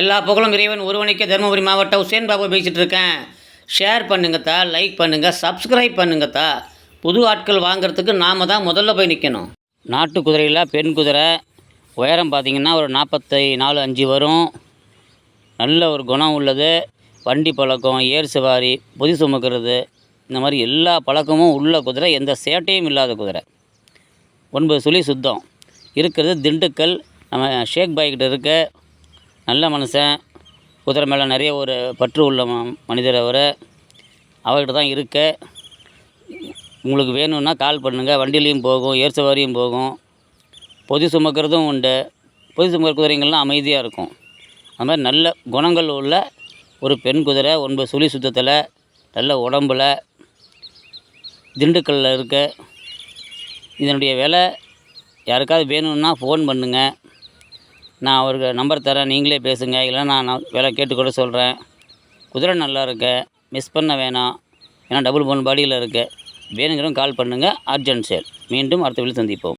எல்லா புகழும் இறைவன் ஒருவனுக்கே தருமபுரி மாவட்டம் உசேன் பாபு பேசிகிட்டு இருக்கேன். ஷேர் பண்ணுங்கத்தா லைக் பண்ணுங்கள் சப்ஸ்கிரைப் பண்ணுங்கத்தா புது ஆட்கள் வாங்குறதுக்கு நாம் தான் முதல்ல போய் நிற்கணும் நாட்டு குதிரையில் பெண் குதிரை உயரம் பார்த்தீங்கன்னா ஒரு நாற்பத்தி நாலு அஞ்சு வரும். நல்ல ஒரு குணம் உள்ளது. வண்டி பழக்கம் ஏர் சவாரி பொதி சுமக்கிறது இந்த மாதிரி எல்லா பழக்கமும் உள்ள குதிரை எந்த சேட்டையும் இல்லாத குதிரை. ஒன்பது சுழி சுத்தம். இருக்கிறது திண்டுக்கல் நம்ம ஷேக் பாய்கிட்ட இருக்க நல்ல மனுஷன் குதிரை மேலே நிறைய ஒரு பற்று உள்ள மனிதர் அவர். அவர்கிட்ட தான் இருக்க. உங்களுக்கு வேணும்னா கால் பண்ணுங்கள் வண்டிலையும் போகும் ஏர் சவாரியும் போகும். பொதி சுமக்கிறதும் உண்டு. பொதி சுமக்கிற குதிரைங்கள்லாம் அமைதியாக இருக்கும். அது மாதிரி நல்ல குணங்கள் உள்ள ஒரு பெண் குதிரை ஒன்பது சுழி சுத்தத்தில் நல்ல உடம்பில் திண்டுக்கல்லில் இருக்க. இதனுடைய விலை யாருக்காவது வேணும்னா ஃபோன் பண்ணுங்கள் நான் அவருக்கு நம்பர் தரேன் நீங்களே பேசுங்க. இல்லைன்னா நான் விலை கேட்டு கூட சொல்கிறேன் குதிரை நல்லா இருக்கு. மிஸ் பண்ண வேணாம். ஏன்னா டபுள் போன் பாடியில் இருக்குது வேணுங்கிறவங்க கால் பண்ணுங்கள் அர்ஜென்ட் சேல் மீண்டும் அடுத்த வீட்டில் சந்திப்போம்.